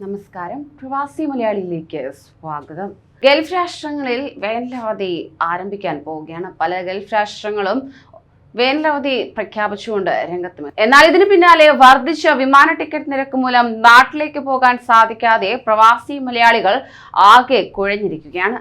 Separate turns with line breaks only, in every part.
നമസ്കാരം. പ്രവാസി മലയാളിയിലേക്ക് സ്വാഗതം. ഗൾഫ് രാഷ്ട്രങ്ങളിൽ വേനലവധി ആരംഭിക്കാൻ പോവുകയാണ്. പല ഗൾഫ് രാഷ്ട്രങ്ങളും വേനലവധി പ്രഖ്യാപിച്ചുകൊണ്ട് രംഗത്ത്. എന്നാൽ ഇതിന് പിന്നാലെ വർദ്ധിച്ച വിമാന ടിക്കറ്റ് നിരക്ക് മൂലം നാട്ടിലേക്ക് പോകാൻ സാധിക്കാതെ പ്രവാസി മലയാളികൾ ആകെ കുഴഞ്ഞിരിക്കുകയാണ്.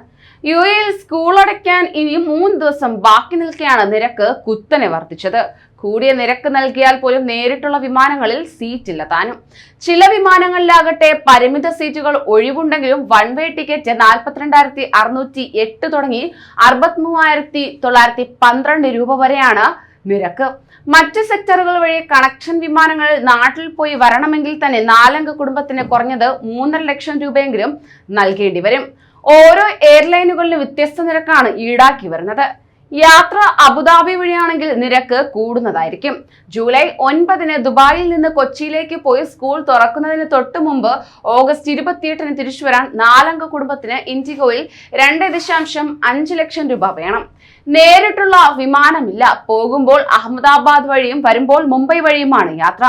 യു എയിൽ സ്കൂൾ അടയ്ക്കാൻ ഇനി മൂന്ന് ദിവസം ബാക്കി നിൽക്കെയാണ് നിരക്ക് കുത്തനെ വർദ്ധിച്ചത്. കൂടിയ നിരക്ക് നൽകിയാൽ പോലും നേരിട്ടുള്ള വിമാനങ്ങളിൽ സീറ്റില്ല താനും. ചില വിമാനങ്ങളിലാകട്ടെ പരിമിത സീറ്റുകൾ ഒഴിവുണ്ടെങ്കിലും വൺ വേ ടിക്കറ്റ് നാൽപ്പത്തിരണ്ടായിരത്തി അറുന്നൂറ്റി എട്ട് തുടങ്ങി അറുപത്തി മൂവായിരത്തി തൊള്ളായിരത്തി പന്ത്രണ്ട് രൂപ വരെയാണ് നിരക്ക്. മറ്റ് സെക്ടറുകൾ വഴി കണക്ഷൻ വിമാനങ്ങൾ നാട്ടിൽ പോയി വരണമെങ്കിൽ തന്നെ നാലംഗ കുടുംബത്തിന് കുറഞ്ഞത് മൂന്നര ലക്ഷം രൂപയെങ്കിലും നൽകേണ്ടി വരും. ഓരോ എയർലൈനുകളിലും വ്യത്യസ്ത നിരക്കാണ് ഈടാക്കി വരുന്നത്. യാത്ര അബുദാബി വഴിയാണെങ്കിൽ നിരക്ക് കൂടുന്നതായിരിക്കും. ജൂലൈ ഒൻപതിന് ദുബായിൽ നിന്ന് കൊച്ചിയിലേക്ക് പോയി സ്കൂൾ തുറക്കുന്നതിന് തൊട്ട് മുമ്പ് ഓഗസ്റ്റ് ഇരുപത്തിയെട്ടിന് തിരിച്ചു വരാൻ നാലംഗ കുടുംബത്തിന് ഇൻഡിഗോയിൽ രണ്ട് ദശാംശം അഞ്ച് ലക്ഷം രൂപ വേണം. നേരിട്ടുള്ള വിമാനമില്ല. പോകുമ്പോൾ അഹമ്മദാബാദ് വഴിയും വരുമ്പോൾ മുംബൈ വഴിയുമാണ് യാത്ര.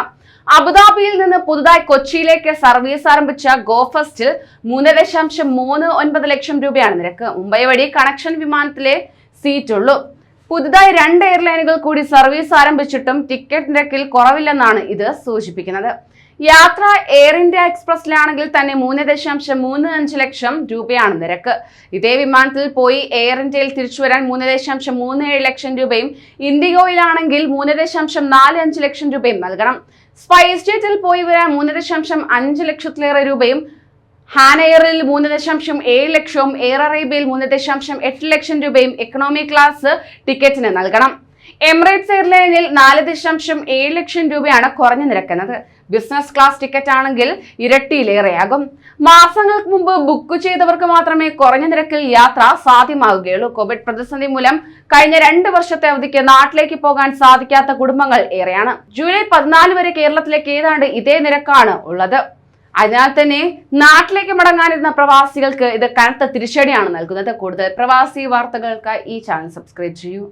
അബുദാബിയിൽ നിന്ന് പുതുതായി കൊച്ചിയിലേക്ക് സർവീസ് ആരംഭിച്ച ഗോഫസ്റ്റ് മൂന്ന് ദശാംശം മൂന്ന് ഒൻപത് ലക്ഷം രൂപയാണ് നിരക്ക്. മുംബൈ വഴി കണക്ഷൻ വിമാനത്തിലെ സീറ്റുള്ളൂ. പുതുതായി രണ്ട് എയർലൈനുകൾ കൂടി സർവീസ് ആരംഭിച്ചിട്ടും ടിക്കറ്റ് നിരക്കിൽ കുറവില്ലെന്നാണ് ഇത് സൂചിപ്പിക്കുന്നത്. യാത്ര എയർ ഇന്ത്യ എക്സ്പ്രസിലാണെങ്കിൽ തന്നെ മൂന്ന് ദശാംശം മൂന്ന് അഞ്ച് ലക്ഷം രൂപയാണ് നിരക്ക്. ഇതേ വിമാനത്തിൽ പോയി എയർ ഇന്ത്യയിൽ തിരിച്ചു വരാൻ മൂന്ന് ദശാംശം മൂന്ന് ഏഴ് ലക്ഷം രൂപയും ഇൻഡിഗോയിലാണെങ്കിൽ മൂന്ന് ദശാംശം നാല് അഞ്ച് ലക്ഷം രൂപയും നൽകണം. സ്പൈസ് ജെറ്റിൽ പോയി വരാൻ മൂന്ന് ദശാംശം അഞ്ച് ലക്ഷത്തിലേറെ രൂപയും ഹാനയറിൽ മൂന്ന് ദശാംശം ഏഴ് ലക്ഷവും എയർ അറേബ്യയിൽ മൂന്ന് ദശാംശം എട്ട് ലക്ഷം രൂപയും എക്കണോമി ക്ലാസ് ടിക്കറ്റിന് നൽകണം. എമിറേറ്റ്സ് എയർലൈനിൽ നാല് ദശാംശം ഏഴ് ലക്ഷം രൂപയാണ് കുറഞ്ഞു നിരക്കുന്നത്. ബിസിനസ് ക്ലാസ് ടിക്കറ്റ് ആണെങ്കിൽ ഇരട്ടിയിലേറെയാകും. മാസങ്ങൾക്ക് മുമ്പ് ബുക്ക് ചെയ്തവർക്ക് മാത്രമേ കുറഞ്ഞ നിരക്കിൽ യാത്ര സാധ്യമാകുകയുള്ളൂ കോവിഡ് പ്രതിസന്ധി മൂലം കഴിഞ്ഞ രണ്ട് വർഷത്തെ അവധിക്ക് നാട്ടിലേക്ക് പോകാൻ സാധിക്കാത്ത കുടുംബങ്ങൾ ഏറെയാണ്. ജൂലൈ പതിനാല് വരെ കേരളത്തിലേക്ക് ഏതാണ്ട് ഇതേ നിരക്കാണ് ഉള്ളത്. അതിനാൽ തന്നെ നാട്ടിലേക്ക് മടങ്ങാനിരുന്ന പ്രവാസികൾക്ക് ഇത് കനത്ത തിരിച്ചടിയാണ് നൽകുന്നത്. കൂടുതൽ പ്രവാസി വാർത്തകൾക്കായി ഈ ചാനൽ സബ്സ്ക്രൈബ് ചെയ്യൂ.